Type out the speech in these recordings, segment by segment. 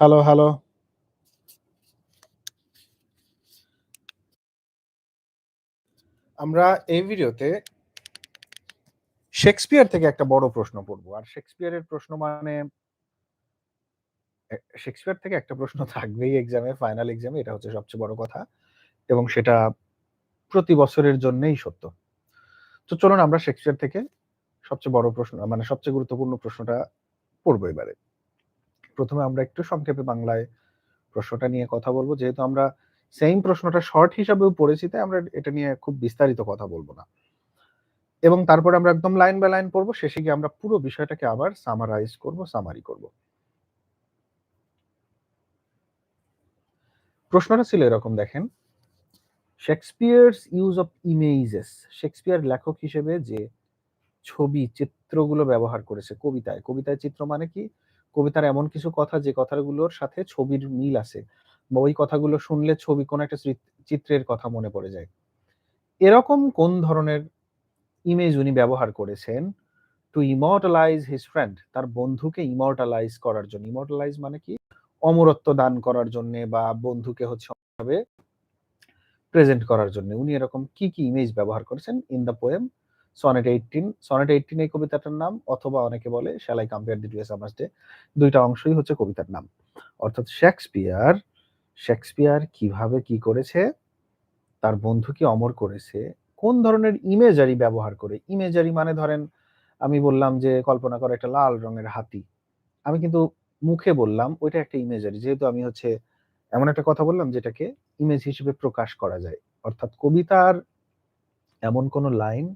Hello, hello. আমরা এই ভিডিওতে শেক্সপিয়ার থেকে একটা বড় প্রশ্ন পড়ব। আর শেক্সপিয়ারের প্রশ্ন মানে শেক্সপিয়ার থেকে একটা প্রশ্ন থাকবেই এক্সামে, ফাইনাল এক্সামে এটা হচ্ছে সবচেয়ে বড় কথা। এবং সেটা প্রতি বছরের জন্যেই সত্য। তো চলুন আমরা শেক্সপিয়ার থেকে সবচেয়ে বড় প্রশ্ন মানে সবচেয়ে গুরুত্বপূর্ণ প্রশ্নটা পড়ব এবারে। প্রথমে আমরা একটু সংক্ষেপে বাংলায় প্রশ্নটা নিয়ে কথা বলব যেহেতু আমরা সেইম প্রশ্নটা শর্ট হিসাবেও পড়েছি তাই আমরা এটা নিয়ে খুব বিস্তারিত কথা বলব না। এবং তারপরে আমরা একদম লাইন বাই লাইন পড়ব। শেষে গিয়ে আমরা পুরো বিষয়টাকে আবার সামারাইজ করব, সামারি করব। প্রশ্নটা ছিল এরকম দেখেন। Shakespeare's use of images Shakespeare লেখক হিসেবে যে ছবি, চিত্রগুলো ব্যবহার করেছে কবিতায়। কবিতায় চিত্র মানে কি? কবিতার এমন কিছু কথা যে কথাগুলোর সাথে ছবির মিল আছে। বা ওই কথাগুলো শুনলে ছবি কোন একটা চিত্রের কথা মনে পড়ে যায়। এরকম কোন ধরনের ইমেজ উনি ব্যবহার করেছেন টু ইমর্টালাইজ হিজ ফ্রেন্ড তার বন্ধুকে ইমর্টালাইজ করার জন্য। ইমর্টালাইজ মানে কি? অমরত্ব দান করার জন্যে বা বন্ধুকে হচ্ছে প্রেজেন্ট করার জন্য। উনি এরকম কি, কি ইমেজ ব্যবহার করেছেন in the poem sonnet 18 sonnet 18 এই কবিতাটার নাম অথবা অনেকে বলে shall I compare thee to summer's day ২ টা অংশই হচ্ছে কবিতার নাম। অর্থাৎ শেক্সপিয়ার, শেক্সপিয়ার কীভাবে কি করেছে? তার বন্ধুকে অমর করেছে কোন ধরনের ইমেজারি ব্যবহার করে? ইমেজারি মানে ধরেন আমি বললাম যে কল্পনা করো একটা লাল রঙের হাতি। আমি কিন্তু মুখে বললাম ওইটা একটা ইমেজারি। যেহেতু আমি হচ্ছে এমন একটা কথা বললাম যেটাকে ইমেজ হিসেবে প্রকাশ করা যায়। অর্থাৎ কবিতার এমন কোন লাইন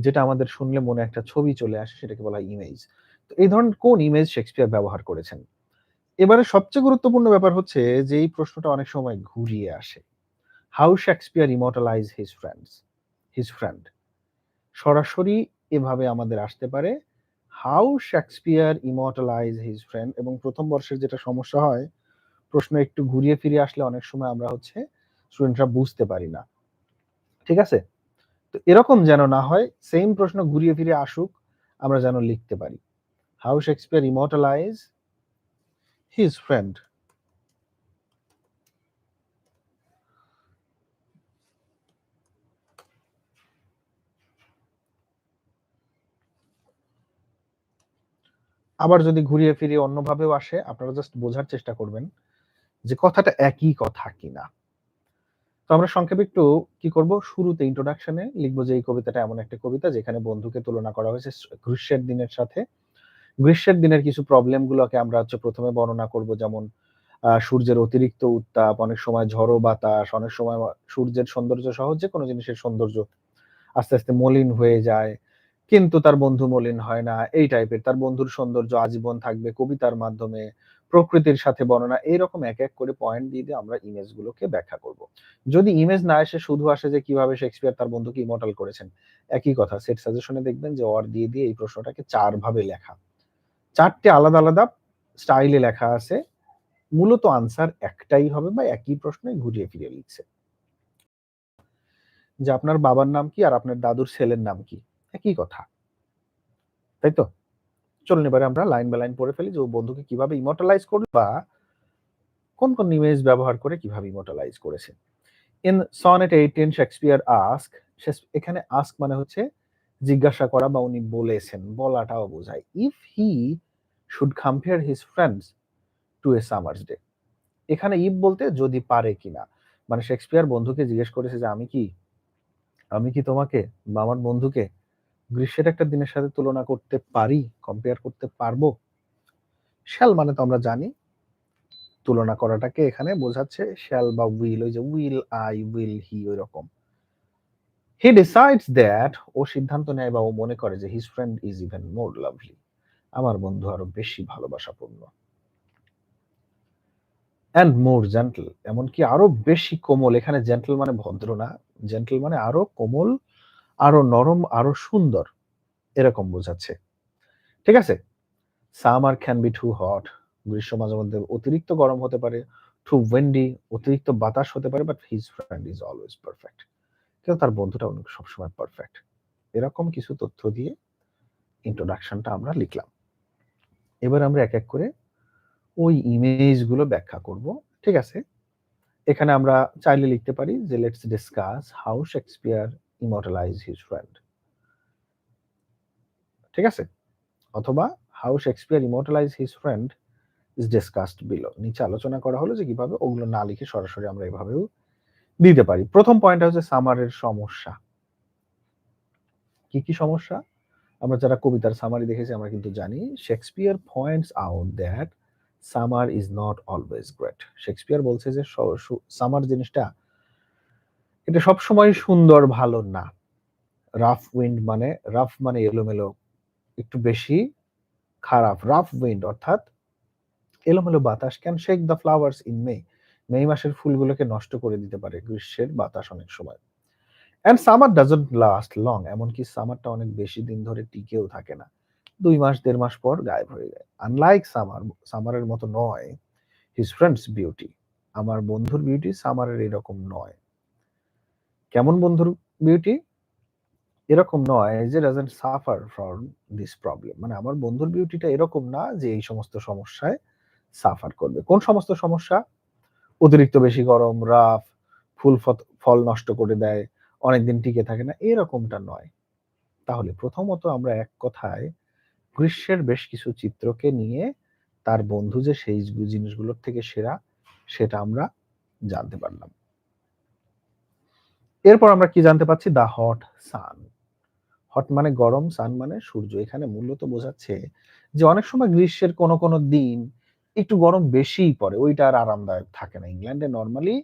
যেটা আমাদের শুনলে মনে একটা ছবি চলে আসে, সেটাকে বলা ইমেজ। তো এই ধরনের কোন ইমেজ শেক্সপিয়ার ব্যবহার করেছেন? এবারে সবচেয়ে গুরুত্বপূর্ণ ব্যাপার হচ্ছে যে এই প্রশ্নটা অনেক সময় ঘুরিয়ে আসে। How Shakespeare immortalize his friends his friend সরাসরি এভাবে আমাদের আসতে পারে how Shakespeare immortalize his friend এবং প্রথম বর্ষের যেটা সমস্যা হয়, প্রশ্ন একটু ঘুরিয়ে ফিরে আসলে অনেক সময় আমরা হচ্ছে স্টুডেন্টরা বুঝতে পারি না। ঠিক আছে? তো এরকম যেন না হয় সেম প্রশ্ন ঘুরিয়ে ফিরে আসুক, আমরা যেন লিখতে পারি। How Shakespeare immortalize his friend আবার যদি ঘুরিয়ে ফিরিয়ে অন্যভাবেও আসে, আপনারা জাস্ট বোঝার চেষ্টা করবেন যে কথাটা একই কথা কিনা। তো আমরা সংক্ষেপে একটু কি করব শুরুতে ইন্ট্রোডাকশনে লিখব যে এই কবিতাটা এমন একটা কবিতা যেখানে বন্ধুকে তুলনা করা হয়েছে গ্রীষ্মের দিনের সাথে। গ্রীষ্মের দিনের কিছু প্রবলেম গুলোকে আমরা হচ্ছে প্রথমে বর্ণনা করব যেমন সূর্যের অতিরিক্ত উত্তাপ, অনেক সময় ঝড়ো বাতাস, অনেক সময় সূর্যের সৌন্দর্য সহ যে কোনো জিনিসের সৌন্দর্য আস্তে, আস্তে মলিন হয়ে যায়। কিন্তু তার বন্ধু মলিন হয় না। এই টাইপের তার বন্ধুর সৌন্দর্য আজীবন থাকবে কবিতার মাধ্যমে, প্রকৃতির সাথে বর্ণনা এইরকম এক, এক করে পয়েন্ট দিয়ে, দিয়ে আমরা ইমেজগুলোকে ব্যাখ্যা করব। যদি ইমেজ না এসে শুধু আসে যে কীভাবে শেক্সপিয়ার তার বন্ধুকে ইমর্টাল করেছেন। একই কথা সেট সাজেশনে দেখবেন যে অর দিয়ে, দিয়ে এই প্রশ্নটাকে ৪ ভাবে লেখা। ৪ টে আলাদা, আলাদা স্টাইলে লেখা আছে। মূলত আনসার একটাই হবে বা একই প্রশ্নে ঘুরিয়ে ফিরিয়ে লিখছে। যে আপনার বাবার নাম কি আর আপনার দাদুর ছেলের নাম কি? একই কথা। তাই তো? চলুন এবারে আমরা লাইন বাই লাইন পড়ে ফেলি যে ও বন্ধুকে কীভাবে ইমোটালাইজ করল বা কোন, কোন ইমেজ ব্যবহার করে কীভাবে ইমোটালাইজ করেছে। ইন সনেট 18 শেক্সপিয়ার আস্ক এখানে আস্ক মানে হচ্ছে জিজ্ঞাসা করা বা উনি বলেছেন, বলাটাও বোঝায়। If he should compare his friends to a summer's day এখানে ইফ বলতে যদি পারে কিনা। মানে শেক্সপিয়ার বন্ধুকে জিজ্ঞেস করেছে যে আমি কি আমি কি তোমাকে বা আমার বন্ধুকে গ্রীষ্মের একটা দিনের সাথে তুলনা করতে পারি, কম্পেয়ার করতে পারব? শ্যাল মানে তো আমরা জানি তুলনা করাটাকে এখানে বোঝাচ্ছে শ্যাল বা উইল ওই যে উইল আই, উইল হি ওইরকম। হি ডিসাইডস দ্যাট ও সিদ্ধান্ত নেয় বা ও মনে করে যে his friend is even more lovely আমার বন্ধু আরও বেশি ভালোবাসাপূর্ণ। অ্যান্ড মোর জেন্টল এমনকি আরও বেশি কোমল এখানে জেন্টল মানে ভদ্র না। জেন্টল মানে আরও কোমল, আরও নরম, আরও সুন্দর এরকম বোঝাচ্ছে। ঠিক আছে? Summer can be too hot গ্রীষ্ম মাঝে মধ্যে অতিরিক্ত গরম হতে পারে। টু উইন্ডি অতিরিক্ত বাতাস হতে পারে but his friend is always perfect. কিন্তু তার বন্ধুটা অনেক সবসময় পারফেক্ট। এরকম কিছু তথ্য দিয়ে ইন্ট্রোডাকশনটা আমরা লিখলাম। এবার আমরা এক, এক করে ওই ইমেজগুলো ব্যাখ্যা করব ঠিক আছে এখানে আমরা চাইলে লিখতে পারি যে let's discuss how Shakespeare immortalize his friend ঠিক আছে? অথবা how Shakespeare immortalize his friend is discussed below নিচে আলোচনা করা হলো যে কীভাবে ওগুলো না লিখে সরাসরি আমরা এভাবেও দিতে পারি। প্রথম পয়েন্ট হচ্ছে সামারের সমস্যা। কি কি সমস্যা? আমরা যারা কবিতার সামারি দেখেছি আমরা কিন্তু জানি Shakespeare points out that summer is not always great Shakespeare বলছে যে সামার জিনিসটা এটা সবসময় সুন্দর, ভালো না। রাফ উইন্ড মানে রাফ মানে এলোমেলো, একটু বেশি খারাপ। রাফ উইন্ড অর্থাৎ এলোমেলো বাতাস। Can shake the flowers in May মে মাসের ফুলগুলোকে নষ্ট করে দিতে পারে গ্রীষ্মের বাতাস অনেক সময়। And summer doesn't last long এমনকি সামারটা অনেক বেশি দিন ধরে টিকেও থাকে না। দুই মাস, দেড় মাস পর গায়েব হয়ে যায়। আনলাইক সামার সামারের মতো নয় হিজ ফ্রেন্ডস বিউটি আমার বন্ধুর বিউটি সামারের এরকম নয়। কেমন বন্ধুর বিউটি এরকম নয় যে doesn't suffer from this problem মানে আমার বন্ধুর বিউটিটা এরকম না যে এই সমস্ত সমস্যায় সাফার করবে। কোন সমস্ত সমস্যা? অতিরিক্ত বেশি গরম রাফ ফুল ফল নষ্ট করে দেয়, অনেকদিন টিকে থাকে না, এরকমটা নয়। তাহলে প্রথমত আমরা এক কথায় গ্রীষ্মের বেশ কিছু চিত্রকে নিয়ে তার বন্ধু যে সেই জিনিসগুলোর থেকে সেরা, সেটা আমরা জানতে পারলাম। এরপর আমরা কি জানতে পাচ্ছি? দা হট সান হট মানে গরম সান মানে সূর্য। এখানে মূলত বোঝাচ্ছে যে অনেক সময় গ্রীষ্মের কোনো কোনো দিন একটু গরম বেশিই পড়ে। ওইটা আর আরামদায়ক থাকে না। ইংল্যান্ডে নর্মালি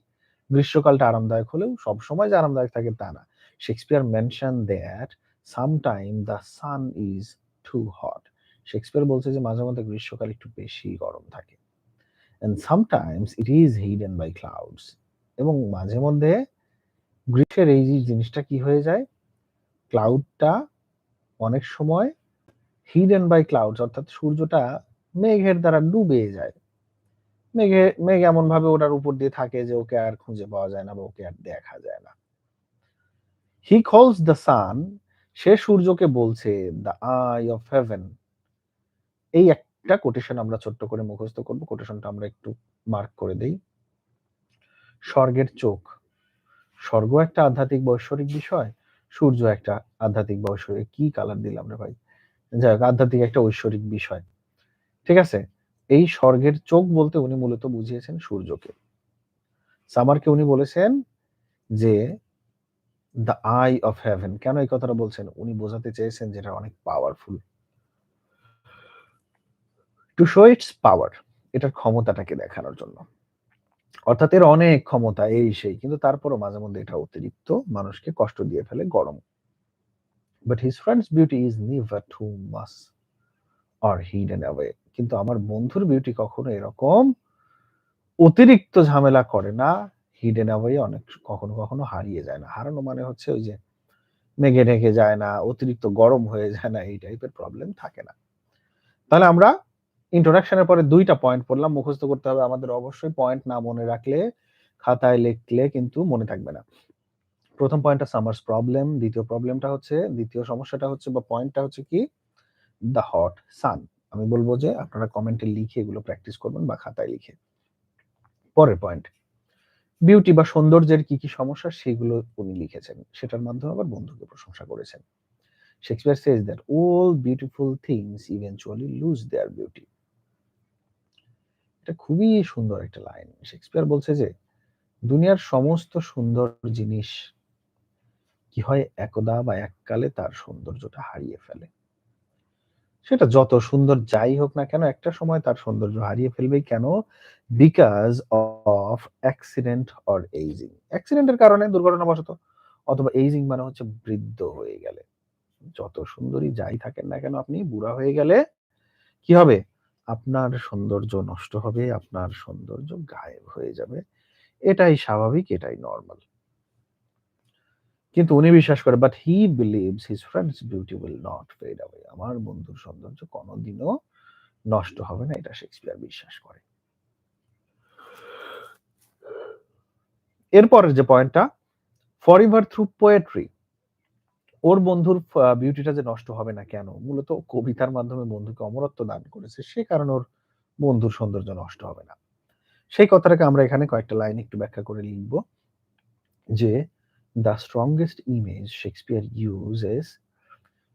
গ্রীষ্মকালটা আরামদায়ক হলেও সব সময় যে আরামদায়ক থাকে তা না। Shakespeare mention that sometime the sun is too hot Shakespeare বলছে যে মাঝে মধ্যে গ্রীষ্মকাল একটু বেশি গরম থাকে। And sometimes it is hidden by clouds এবং মাঝে মধ্যে গ্রীষ্মের এই জিনিসটা কি হয়ে যায়? ক্লাউডটা অনেক সময় হিডেন বাই ক্লাউডস অর্থাৎ সূর্যটা মেঘের দ্বারা ডুবে যায়। মেঘে, মেঘ এমন ভাবে ওটার উপর দিয়ে থাকে যে ওকে আর খুঁজে পাওয়া যায় না বা ওকে আর দেখা যায় না। হি কলস দ্য সান সে সূর্যকে বলছে দ্য আই অফ হেভেন এই একটা কোটেশন আমরা ছোট্ট করে মুখস্থ করব কোটেশনটা আমরা একটু মার্ক করে দেই। স্বর্গের চোখ। স্বর্গ একটা আধ্যাত্মিক বৈশ্বরিক বিষয়, সূর্য একটা আধ্যাত্মিক বৈশ্বরিক কি কালার দিলাম রে ভাই? যাই হোক আধ্যাত্মিক একটা ঐশ্বরিক বিষয়। ঠিক আছে? এই স্বর্গের চোখ বলতে উনি মূলত বুঝিয়েছেন সূর্যকে। সামারকে উনি বলেছেন যে দ্য আই অফ হেভেন কেন এই কথাটা বলছেন? উনি বোঝাতে চেয়েছেন যেটা অনেক powerful to show its power এটার ক্ষমতাটাকে দেখানোর জন্য। অর্থাৎ এর অনেক ক্ষমতা এই সেই, কিন্তু তারপরও মাঝে মধ্যে এটা অতিরিক্ত মানুষকে কষ্ট দিয়ে ফেলে গরম। But his friend's beauty is never too much or hidden away কিন্তু আমার বন্ধুর বিউটি কখনো এরকম অতিরিক্ত ঝামেলা করে না হিডেন অ্যাওয়ে অনেক কখনো কখনো হারিয়ে যায় না। হারানো মানে হচ্ছে ওই যে মেঘে ঢেকে যায় না, অতিরিক্ত গরম হয়ে যায় না, এই টাইপের প্রবলেম থাকে না। তাহলে আমরা ইন্ট্রোডাকশনের পরে দুইটা পয়েন্ট পড়লাম, মুখস্থ করতে হবে আমাদের অবশ্যই পয়েন্ট না মনে রাখলে, খাতায় লিখলে কিন্তু মনে থাকবে না। প্রথম পয়েন্টটা সামার্স প্রবলেম দ্বিতীয় প্রবলেমটা হচ্ছে, দ্বিতীয় সমস্যাটা হচ্ছে বা পয়েন্টটা হচ্ছে কি? দ্য হট সান আমি বলব যে আপনারা কমেন্টে লিখে এগুলো প্র্যাকটিস করবেন বা খাতায় লিখে। পরের পয়েন্ট বিউটি বা সৌন্দর্যের কি কি সমস্যা সেগুলো উনি লিখেছেন। সেটার মাধ্যমে আবার বন্ধুকে প্রশংসা করেছেন। Shakespeare says that all beautiful things eventually lose their beauty এটা খুবই সুন্দর একটা লাইন। শেক্সপিয়ার বলছে যে, দুনিয়ার সমস্ত সুন্দর জিনিস কি হয় একদা বা এককালে তার সৌন্দর্যটা হারিয়ে ফেলে? সেটা যত সুন্দর যাই হোক না কেন, একটা সময় তার সৌন্দর্য হারিয়ে ফেলবেই কেন? Because of accident or ageing অ্যাক্সিডেন্টের কারণে দুর্ঘটনাবশত অথবা এইজিং মানে হচ্ছে বৃদ্ধ হয়ে গেলে। যত সুন্দরী যাই থাকেন না কেন, আপনি বুড়া হয়ে গেলে কি হবে? আপনার সৌন্দর্য নষ্ট হবে, আপনার সৌন্দর্য গায়েব হয়ে যাবে। এটাই স্বাভাবিক, এটাই নর্মাল কিন্তু উনি বিশ্বাস করে but he believes his friend's beauty will not fade away আমার বন্ধুর সৌন্দর্য কোনোদিনও নষ্ট হবে না, এটা শেক্সপিয়ার বিশ্বাস করে। এরপরের যে পয়েন্টটা ফর ইভার থ্রু পোয়েট্রি ওর বন্ধুর বিউটিটা যে নষ্ট হবে না কেন? মূলত কবিতার মাধ্যমে বন্ধুকে অমরত্ব দান করেছে। সে কারণে ওর বন্ধুর সৌন্দর্য নষ্ট হবে না। সেই কথাটাকে আমরা এখানে কয়েকটা লাইন একটু ব্যাখ্যা করে লিখব যে the strongest image Shakespeare uses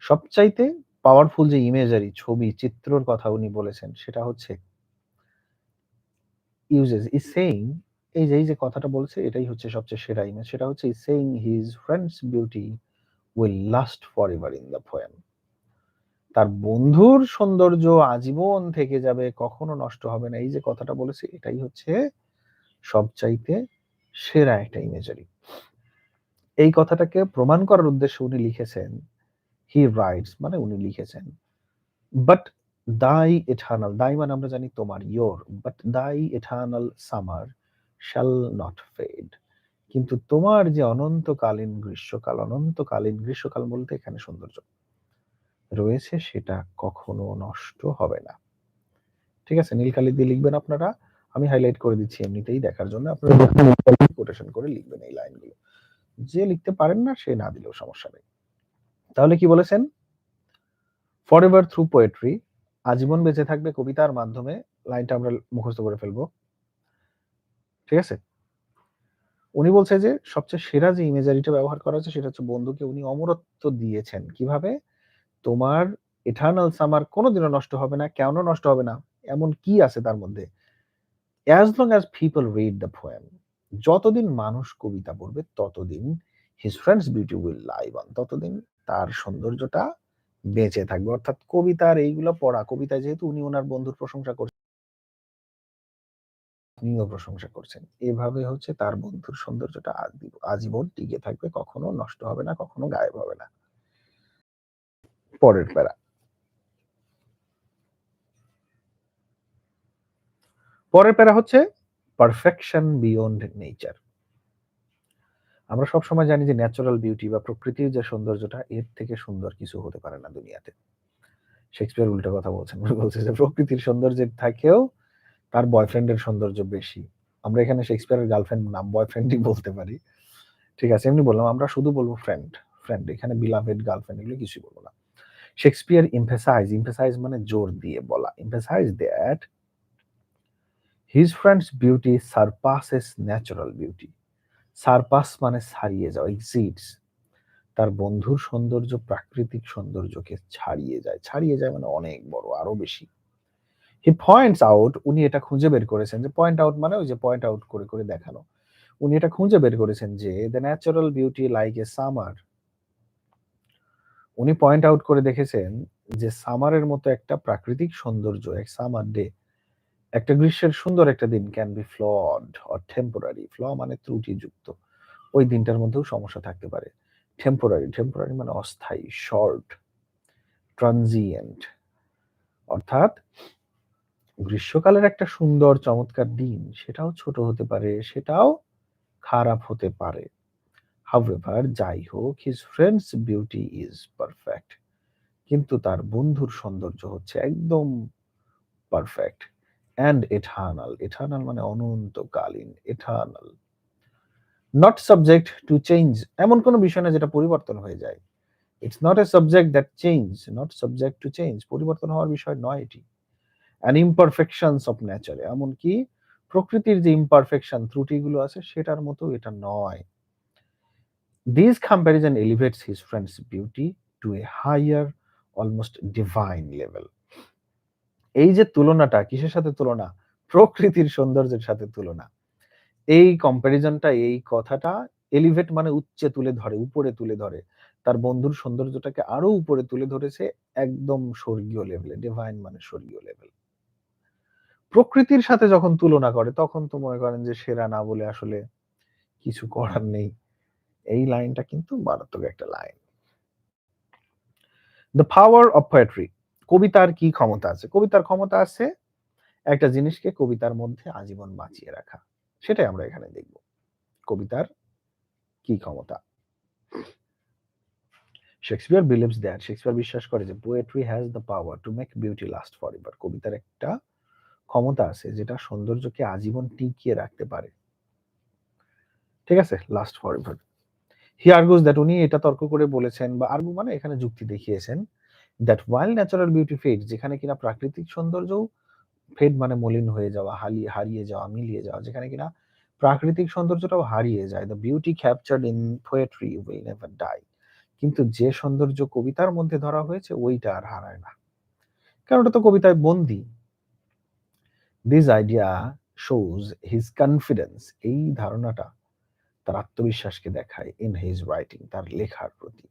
সবচাইতে পাওয়ারফুল যে ইমেজারি ছবি, চিত্রর কথা উনি বলেছেন, সেটা হচ্ছে ইউজেস ইজ সেইং এই যে এই যে কথাটা বলছে, এটাই হচ্ছে সবচেয়ে সেরা ইমেজ সেটা হচ্ছে is saying his friend's beauty will last forever in the poem তার বন্ধুর সৌন্দর্য আজীবন থেকে যাবে, কখনো নষ্ট হবে না। এই যে কথাটা বলেছে, এটাই হচ্ছে সবচাইতে সেরা একটা ইমেজারি এই কথাটাকে প্রমাণ করার উদ্দেশ্যে উনি লিখেছেন হি রাইটস মানে উনি লিখেছেন বাট দাই এটার্নাল দাই মানে আমরা জানি তোমার your but thy eternal summer shall not fade কিন্তু তোমার যে অনন্তকালীন গ্রীষ্মকাল অনন্তকালীন গ্রীষ্মকাল বলতে এখানে সৌন্দর্য রয়েছে সেটা কখনো নষ্ট হবে না। ঠিক আছে? নীলকালি দিয়ে লিখবেন আপনারা। আমি হাইলাইট করে দিচ্ছি এমনিতেই দেখার জন্য। আপনারা কোটেশন করে লিখবেন এই লাইনগুলো। যে লিখতে পারেন না সে না দিলেও সমস্যা নেই। তাহলে কি বলেছেন? ফর এভার থ্রু পোয়েট্রি আজীবন বেঁচে থাকবে কবিতার মাধ্যমে। লাইনটা আমরা মুখস্থ করে ফেলব। ঠিক আছে? উনি বলছে যে, সবচেয়ে সেরা যে ইমেজারিটা ব্যবহার করা হচ্ছে সেটা হচ্ছে বন্ধুকে উনি অমরত্ব দিয়েছেন। কীভাবে? তোমার এটার্নাল সামার কোনোদিনও নষ্ট হবে না। কেন নষ্ট হবে না? এমন কি আছে তার মধ্যে? As long as people read the poem যতদিন মানুষ কবিতা পড়বে, ততদিন his friend's beauty will live on ততদিন তার সৌন্দর্যটা বেঁচে থাকবে। অর্থাৎ কবিতার এইগুলো পড়া কবিতা যেহেতু উনি ওনার বন্ধুর প্রশংসা করছেন আপনিও প্রশংসা করছেন। এভাবে হচ্ছে তার বন্ধুর সৌন্দর্যটা আজীবন টিকে থাকবে, কখনো নষ্ট হবে না, কখনো গায়েব হবে না। পরের প্যারা। পরের প্যারা হচ্ছে পারফেকশন বিয়ন্ড নেচার আমরা সব সময় জানি যে ন্যাচারাল বিউটি বা প্রকৃতির যে সৌন্দর্যটা, এর থেকে সুন্দর কিছু হতে পারে না দুনিয়াতে। শেক্সপিয়ার উল্টো কথা বলছেন। বলছে যে প্রকৃতির সৌন্দর্যের থাকেও তার বয়ফ্রেন্ডের সৌন্দর্য বেশি। আমরা এখানে শেক্সপিয়ারের গার্লফ্রেন্ড নাম বয়ফ্রেন্ডই বলতে পারি। ঠিক আছে, এমনি বললাম, আমরা শুধু বলব ফ্রেন্ড ফ্রেন্ড এখানে বিলাভেড গার্লফ্রেন্ড এগুলো কিছুই বলব না। শেক্সপিয়ার ইমফেসাইজ ইমফেসাইজ মানে জোর দিয়ে বলা। Emphasize that his friend's beauty surpasses natural beauty surpass মানে ছাড়িয়ে যাওয়া এক্সিডস তার বন্ধুর সৌন্দর্য প্রাকৃতিক সৌন্দর্যকে ছাড়িয়ে যায়। ছাড়িয়ে যায় মানে অনেক বড়, আরও বেশি। হি পয়েন্টস আউট উনি এটা খুঁজে বের করেছেন যে পয়েন্ট আউট মানে ওই যে পয়েন্ট আউট করে করে দেখানো উনি এটা খুঁজে বের করেছেন যে the natural beauty like a summer উনি পয়েন্ট আউট করে দেখেছেন যে সামারের মতো একটা প্রাকৃতিক সৌন্দর্য, এক সামার ডে একটা গ্রীষ্মের সুন্দর একটা দিন can be flawed or temporary flaw মানে ত্রুটিযুক্ত। ওই দিনটার মধ্যেও সমস্যা থাকতে পারে। টেম্পোরারি টেম্পোরারি মানে অস্থায়ী শর্ট ট্রানজিয়েন্ট অর্থাৎ গ্রীষ্মকালের একটা সুন্দর, চমৎকার দিন, সেটাও ছোট হতে পারে, সেটাও খারাপ হতে পারে। হাউএভার যাই হোক his friend's beauty is perfect কিন্তু তার বন্ধুর সৌন্দর্য হচ্ছে একদম পারফেক্ট অ্যান্ড এটার্নাল এটার্নাল মানে অনন্তকালীন eternal not subject to change এমন কোনো বিষয় না যেটা পরিবর্তন হয়ে যায়। It's not a subject that change not subject to change পরিবর্তন হওয়ার বিষয় নয় এটি। অ্যান্ড ইমপারফেকশনস অফ নেচার এমনকি প্রকৃতির যে ইমপারফেকশন ত্রুটিগুলো আছে সেটার মতো এটা নয়। This comparison elevates his friend's beauty to a higher almost divine level এই যে তুলনাটা, কিসের সাথে তুলনা? প্রকৃতির সৌন্দর্যের সাথে তুলনা। এই কম্প্যারিজনটা এই কথাটা এলিভেট মানে উচ্চে তুলে ধরে, উপরে তুলে ধরে। তার বন্ধুর সৌন্দর্যটাকে আরও উপরে তুলে ধরেছে একদম স্বর্গীয় লেভেলে ডিভাইন মানে স্বর্গীয় লেভেল প্রকৃতির সাথে যখন তুলনা করে, তখন তো মনে করেন যে সেরা না বলে আসলে কিছু করার নেই। এই লাইনটা কিন্তু মারাত্মক একটা line. The power of poetry কবিতার কি ক্ষমতা আছে? কবিতার ক্ষমতা আছে একটা জিনিসকে কবিতার মধ্যে আজীবন বাঁচিয়ে রাখা। সেটাই আমরা এখানে দেখব। কবিতার কি ক্ষমতা? শেক্সপিয়ার বিলিভস দ্যাট শেক্সপিয়ার বিশ্বাস করে যে poetry has the power to make beauty last forever কবিতার একটা ক্ষমতা আছে যেটা সৌন্দর্যকে আজীবন টিকিয়ে রাখতে পারে। ঠিক আছে? Last forever he argues that উনি এটা তর্ক করে বলেছেন বা আর্গু মানে এখানে যুক্তি দেখিয়েছেন that wild natural beauty fade যেখানে কিনা প্রাকৃতিক সৌন্দর্য ফেড মানে মলিন হয়ে যাওয়া হারিয়ে হারিয়ে যাওয়া, মিলিয়ে যাওয়া, যেখানে কিনা প্রাকৃতিক সৌন্দর্যটাও হারিয়ে যায়। The beauty captured in poetry will never die কিন্তু যে সৌন্দর্য কবিতার মধ্যে ধরা হয়েছে, ওইটা আর হারায় না। কারণ ওটা তো কবিতায় বন্দি। This idea shows his confidence এই ধারণাটা তার আত্মবিশ্বাসকে দেখায় ইন হিজ রাইটিং তার লেখার প্রতি।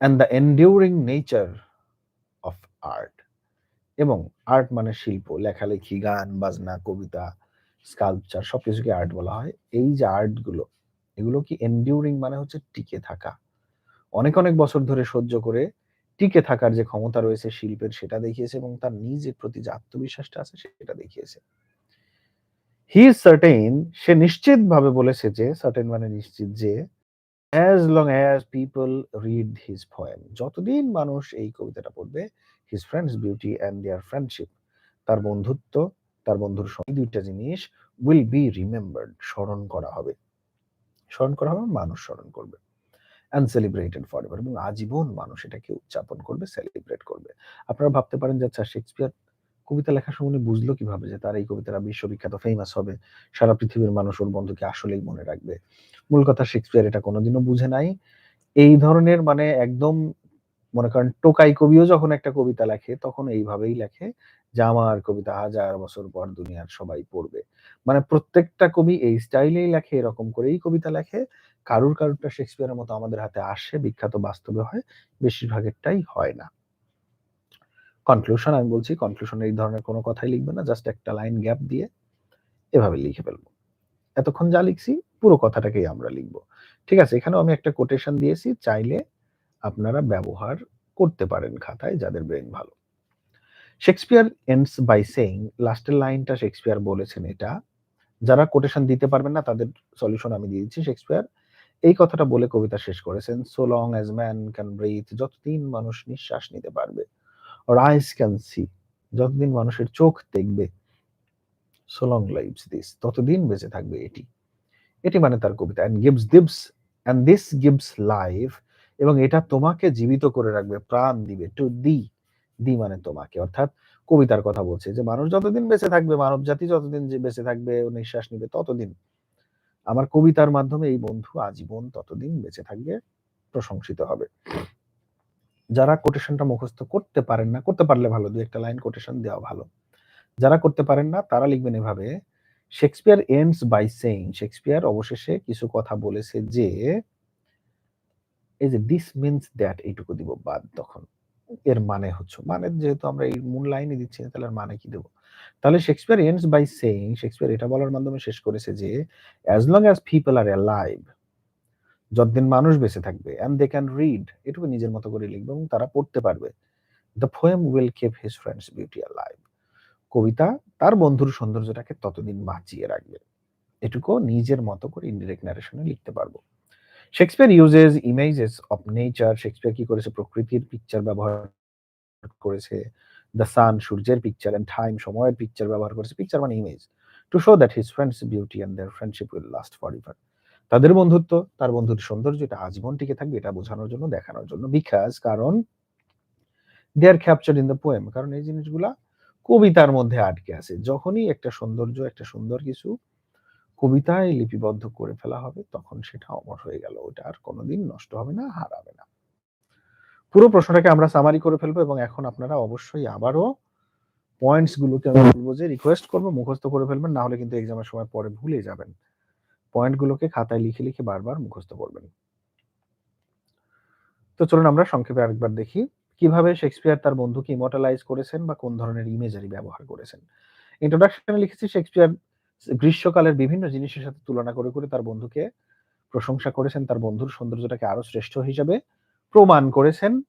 And the enduring nature of art এবং আর্ট মানে শিল্প, লেখালেখি, গান, বাজনা, কবিতা স্কাল্পচার সবকিছুকে আর্ট বলা হয়। এই যে আর্টগুলো এগুলো কি এন্ডিউরিং মানে হচ্ছে টিকে থাকা। অনেক অনেক বছর ধরে সহ্য করে টিকে থাকার যে ক্ষমতা রয়েছে শিল্পের, সেটা দেখিয়েছে এবং তার নিজের প্রতি যে আত্মবিশ্বাসটা আছে, সেটা দেখিয়েছে। হি ইজ সার্টেন সে নিশ্চিত ভাবে বলেছে যে সার্টেন মানে নিশ্চিত যে as long as people read his poem যতদিন মানুষ এই কবিতাটা পড়বে his friend's beauty and their friendship তার বন্ধুত্ব, তার বন্ধুর সঙ্গে দুইটা জিনিস উইল বি রিমেম্বার্ড স্মরণ করা হবে। স্মরণ করা হবে, মানুষ স্মরণ করবে। অ্যান্ড সেলিব্রেটেড ফর এভার এবং আজীবন মানুষ এটাকে উদযাপন করবে সেলিব্রেট করবে। আপনারা ভাবতে পারেন যে আচ্ছা শেক্সপিয়ার কবিতা লেখার সময় বুঝলো কীভাবে যে তার এই কবিতাটা বিশ্ববিখ্যাত ফেমাস হবে। সারা পৃথিবীর মানুষ ওর বন্ধুকে আসলেই মনে রাখবে। মূল কথা শেক্সপিয়ার এটা কোনোদিনও বুঝে নাই। এই ধরনের মানে একদম মনে করেন টোকাই কবিও যখন একটা কবিতা লেখে, তখন এইভাবেই লেখে যে আমার কবিতা হাজার বছর পর দুনিয়ার সবাই পড়বে। মানে প্রত্যেকটা কবি এই স্টাইলেই লেখে, এরকম করেই কবিতা লেখে। কারুর কারুরটা শেক্সপিয়ারের মতো আমাদের হাতে আসে, বিখ্যাত বাস্তবে হয়, বেশিরভাগেরটাই হয় না। কনক্লুশন আমি বলছি কনক্লুশন এই ধরনের কোনো কথাই লিখবে না জাস্ট একটা লাইন গ্যাপ দিয়ে এভাবে লিখে ফেলব। এতক্ষণ যা লিখছি, পুরো কথাটাকেই আমরা লিখব। ঠিক আছে, এখানেও আমি একটা কোটেশন দিয়েছি, চাইলে আপনারা ব্যবহার করতে পারেন খাতায় যাদের ব্রেন ভালো। শেক্সপিয়ার এন্ডস বাই সেইং লাস্টের লাইনটা শেক্সপিয়ার বলেছেন এটা, যারা কোটেশন দিতে পারবেন না, তাদের সলিউশন আমি দিয়ে দিচ্ছি শেক্সপিয়ার এই কথাটা বলে কবিতা শেষ করেছেন। So long as man can breathe যতদিন মানুষ নিঃশ্বাস নিতে পারবে, or eyes can see, যতদিন মানুষের চোখ দেখবে, so long lives this, ততদিন বেঁচে থাকবে এটি। এটি মানে তার কবিতা। And gives gives, and this gives life এবং এটা তোমাকে জীবিত করে রাখবে, প্রাণ দিবে টু দি দি মানে তোমাকে। অর্থাৎ কবিতার কথা বলছে যে, মানুষ যতদিন বেঁচে থাকবে, মানব জাতি যতদিন যে বেঁচে থাকবে, ও নিঃশ্বাস নিবে ততদিন। আমার কবিতার মাধ্যমে এই বন্ধু আজীবন ততদিন বেঁচে থাকবে, প্রশংসিত হবে। যারা কোটেশনটা মুখস্থ করতে পারেন না, করতে পারলে ভালো দুই একটা লাইন কোটেশন দেওয়া ভালো। যারা করতে পারেন না, তারা লিখবেন এভাবে Shakespeare ends by saying Shakespeare অবশেষে কিছু কথা বলেছে যে এই যে দিস মিনস দ্যাট এইটুকু দিব বাদ তখন। এর মানে হচ্ছে মানে যেহেতু আমরা এই মূল লাইনে দিচ্ছি না, তাহলে মানে কি দেবো? তাহলে Shakespeare ends by saying Shakespeare এটা বলার মাধ্যমে শেষ করেছে যে as long as people are alive যতদিন মানুষ বেঁচে থাকবে অ্যান্ড দে ক্যান রিড এটুকু নিজের মতো করে লিখবে এবং তারা পড়তে পারবে। The poem will keep his friend's beauty alive কবিতা তার বন্ধুর সৌন্দর্যটাকে ততদিন বাঁচিয়ে রাখবে। এটুকু নিজের মতো করে ইনডিরেক্ট ন্যারেশনে লিখতে পারব। Shakespeare uses images of nature Shakespeare কি করেছে? প্রকৃতির পিকচার ব্যবহার করেছে। দ্য সান সূর্যের পিকচার অ্যান্ড টাইম সময়ের পিকচার ব্যবহার করেছে। পিকচার মানে image to show that his friend's beauty and their friendship will last forever তাদের বন্ধুত্ব, তার বন্ধুর সৌন্দর্য, এটা আজীবন টিকে থাকবে, এটা বোঝানোর জন্য, দেখানোর জন্য। বিকাজ কারণ they are capture in the poem কারণ এই জিনিসগুলা কবিতার মধ্যে আটকে আছে। যখনই একটা সৌন্দর্য, একটা সুন্দর কিছু কবিতায় লিপিবদ্ধ করে ফেলা হবে, তখন সেটা অমর হয়ে গেল। ওটা আর কোনোদিন নষ্ট হবে না, হারাবে না। পুরো প্রশ্নটাকে আমরা সামারি করে ফেলব এবং এখন আপনারা অবশ্যই আবারও পয়েন্টস গুলোকে আমি বলব যে রিকোয়েস্ট করব, মুখস্থ করে ফেলবেন, না হলে কিন্তু এক্সামের সময় পরে ভুলে যাবেন। পয়েন্টগুলোকে খাতায় লিখে লিখে বারবার মুখস্থ করবেন। তো চলুন আমরা সংক্ষেপে আরেকবার দেখি, কীভাবে শেক্সপিয়ার তার বন্ধুকে ইমর্টালাইজ করেছেন বা কোন ধরনের ইমেজারি ব্যবহার করেছেন। ইন্ট্রোডাকশনে লিখেছি শেক্সপিয়ার গ্রীষ্মকালের বিভিন্ন জিনিসের সাথে তুলনা করে করে তার বন্ধুকে প্রশংসা করেছেন, তার বন্ধুর সৌন্দর্যটাকে আরও শ্রেষ্ঠ হিসেবে প্রমাণ করেছেন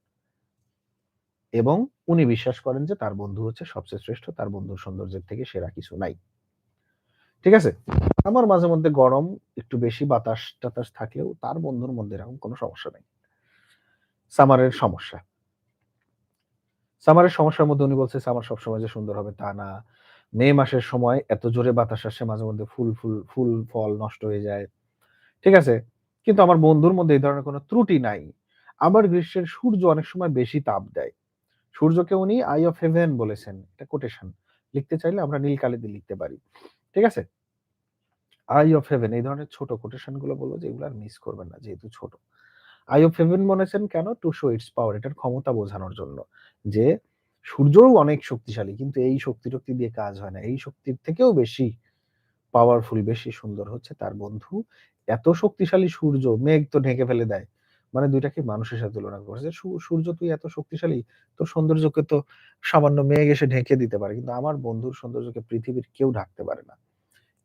এবং উনি বিশ্বাস করেন যে তার বন্ধু হচ্ছে সবচেয়ে শ্রেষ্ঠ, তার বন্ধুর সৌন্দর্যের থেকে সেরা কিছু নাই। ঠিক আছে? আমার মাঝে মধ্যে গরম, একটু বেশি বাতাস টাতাস থাকলেও তার বন্ধুর মধ্যে এরকম কোনো সমস্যা নেই। সামারের সমস্যা। সামারের সমস্যার মধ্যে উনি বলছে, সামার সবসময় যে সুন্দর হবে তা না। মে মাসের সময় এত জোরে বাতাস আসে, মাঝে মধ্যে ফুল ফুল ফুল, ফল নষ্ট হয়ে যায়। ঠিক আছে? কিন্তু আমার বন্ধুর মধ্যে এই ধরনের কোনো ত্রুটি নাই। আবার গ্রীষ্মের সূর্য অনেক সময় বেশি তাপ দেয়। সূর্যকে উনি আই অফ হেভেন বলেছেন। এটা কোটেশন লিখতে চাইলে আমরা নীল কালি দিয়ে লিখতে পারি। ঠিক আছে? আই অফ হেভেন এই ধরনের ছোট কোটেশনগুলো বলব যে এগুলো আর মিস করবেন না, যেহেতু ছোট। আই অফ হেভেন বলেছেন কেন? টু শো ইটস পাওয়ার এটার ক্ষমতা বোঝানোর জন্য। যে সূর্যও অনেক শক্তিশালী, কিন্তু এই শক্তি টক্তি দিয়ে কাজ হয় না। এই শক্তির থেকেও বেশি পাওয়ারফুল বেশি সুন্দর হচ্ছে তার বন্ধু। এত শক্তিশালী সূর্য, মেঘ তো ঢেকে ফেলে দেয়। মানে দুইটাকে মানুষের সাথে তুলনা করছে সূর্য তুই এত শক্তিশালী, তোর সৌন্দর্যকে তো সামান্য মেঘ এসে ঢেকে দিতে পারে, কিন্তু আমার বন্ধুর সৌন্দর্যকে পৃথিবীর কেউ ঢাকতে পারে না।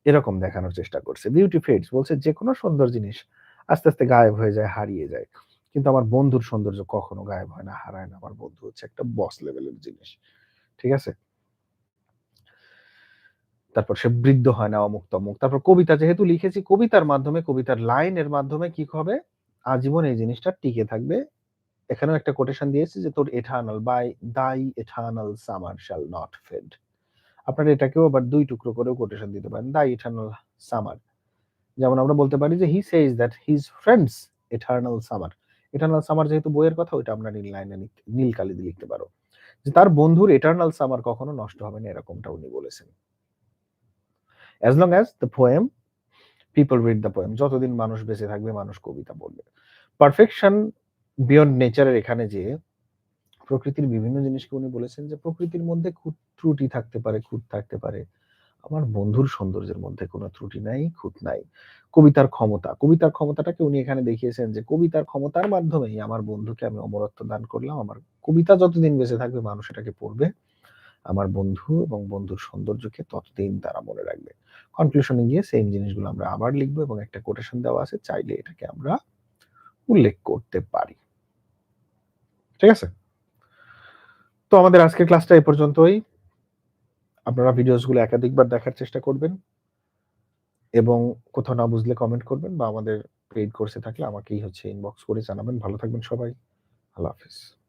এরকম দেখানোর চেষ্টা করছে। বিউটি ফেডস বলছে যে কোনো সুন্দর জিনিস আস্তে আস্তে গায়েব হয়ে যায়, হারিয়ে যায়। কিন্তু আমার বন্ধুর সৌন্দর্য কখনো গায়েব হয় না, হারায় না। আমার বন্ধু হচ্ছে একটা বস লেভেলের জিনিস, ঠিক আছে? তারপর সে বৃদ্ধ হয় না, অমুক তমুক। তারপর কবিতা, যেহেতু লিখেছি, কবিতার মাধ্যমে, কবিতার লাইনের মাধ্যমে কি হবে? আজীবন এই জিনিসটা টিকে থাকবে। এখানেও একটা কোটেশন দিয়েছি যে, তোর eternal by thy eternal summer shall not fade আপনারা এটাকেও আবার দুই টুকরো করেও কোটেশন দিতে পারেন দাই ইটার্নাল সামার যেমন আমরা বলতে পারি যে he says that his friend's eternal summer eternal summer যেহেতু বইয়ের কথা, ওইটা আমরা নীল লাইনে নীল কালি দিয়ে লিখতে পারো। যে তার বন্ধুর এটার্নাল সামার কখনো নষ্ট হবে না, এরকমটা উনি বলেছেন। As long as the poem people read the poem যতদিন মানুষ বেঁচে থাকবে, মানুষ কবিতা পড়বে। পারফেকশন বিয়ন্ড নেচারের এখানে যে প্রকৃতির বিভিন্ন জিনিসকে উনি বলেছেন যে প্রকৃতির মধ্যে ত্রুটি থাকতে পারে, খুঁত থাকতে পারে। আমার বন্ধুর সৌন্দর্যের মধ্যে কোনো ত্রুটি নাই, খুঁত নাই। কবিতার ক্ষমতা, কবিতার ক্ষমতাটাকে উনি এখানে দেখিয়েছেন যে কবিতার ক্ষমতার মাধ্যমেই আমার বন্ধুকে আমি অমরত্ব দান করলাম। আমার কবিতা যতদিন বেঁচে থাকবে মানুষ এটাকে পড়বে। আমার বন্ধু এবং বন্ধুর সৌন্দর্যকে ততদিন তারা মনে রাখবে। কনক্লুশনে গিয়ে সেম জিনিসগুলো আমরা আবার লিখব এবং একটা কোটেশন দেওয়া আছে, চাইলে এটাকে আমরা উল্লেখ করতে পারি। ঠিক আছে? তো আমাদের আজকের ক্লাসটা এই পর্যন্তই। আপনারা ভিডিওসগুলো একাধিকবার দেখার চেষ্টা করবেন এবং কোথাও না বুঝলে কমেন্ট করবেন বা আমাদের পেইড কোর্সে থাকলে আমাকেই হচ্ছে ইনবক্স করে জানাবেন। ভালো থাকবেন সবাই। আল্লাহ হাফিজ।